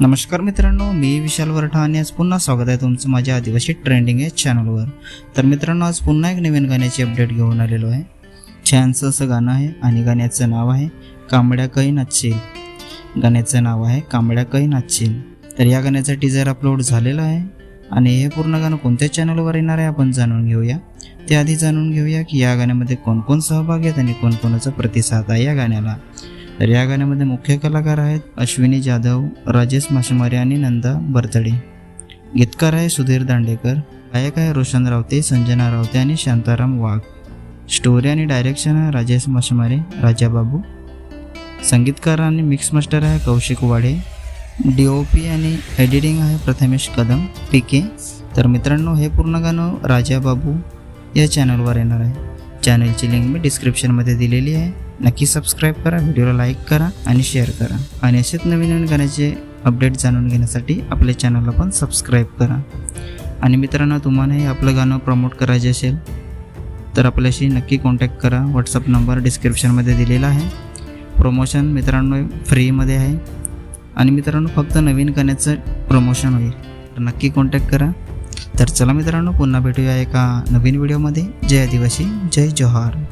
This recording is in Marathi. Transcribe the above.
नमस्कार मित्रांनो मी विशाल वरठा आणि आज पुन्हा स्वागत आहे तुमचं माझ्या आदिवासी ट्रेंडिंग या चॅनलवर तर मित्रांनो आज पुन्हा एक नवीन गाण्याची अपडेट घेऊन आलेलो आहे. छानसं असं गाणं आहे आणि गाण्याचं नाव आहे कांबड्या काही नाचशील गाण्याचं नाव आहे कांबड्या काही नाचशील तर या गाण्याचा टीजर अपलोड झालेला आहे आणि हे पूर्ण गाणं कोणत्या चॅनलवर येणार आहे आपण जाणून घेऊया. त्याआधी जाणून घेऊया की या गाण्यामध्ये कोण कोण सहभागी आहेत आणि कोणकोणाचा प्रतिसाद आहे या गाण्याला. तर या गाण्यामध्ये मुख्य कलाकार आहेत अश्विनी जाधव राजेश मासेमारी आणि नंदा बरतडे. गीतकार आहे सुधीर दांडेकर गायक आहे रोशन रावते संजना रावते आणि शांताराम वाघ. स्टोरी आणि डायरेक्शन आहे राजेश मासेमारे राजा बाबू संगीतकार आणि मिक्स मास्टर आहे Kaushik Wade D O P आणि एडिटिंग आहे प्रथमेश कदम पी के. तर मित्रांनो हे पूर्ण गाणं राजा बाबू या चॅनलवर येणार आहे. चॅनलची लिंक मी डिस्क्रिप्शनमध्ये दिलेली आहे. नक्की सबस्क्राईब करा व्हिडिओला लाईक करा आणि शेअर करा. आणि असेच नवीन नवीन गाण्याचे अपडेट जाणून घेण्यासाठी आपल्या चॅनलला पण सबस्क्राईब करा. आणि मित्रांनो तुम्हालाही आपलं गाणं प्रमोट करायचे असेल तर आपल्याशी नक्की कॉन्टॅक्ट करा. व्हॉट्सअप नंबर डिस्क्रिप्शनमध्ये दिलेला आहे. प्रमोशन मित्रांनो फ्रीमध्ये आहे. आणि मित्रांनो फक्त नवीन गाण्याचं प्रमोशन होईल. तर नक्की कॉन्टॅक्ट करा. तर चला मित्रांनो पुन्हा भेटूया एका नवीन व्हिडिओमध्ये जय आदिवासी जय जोहार.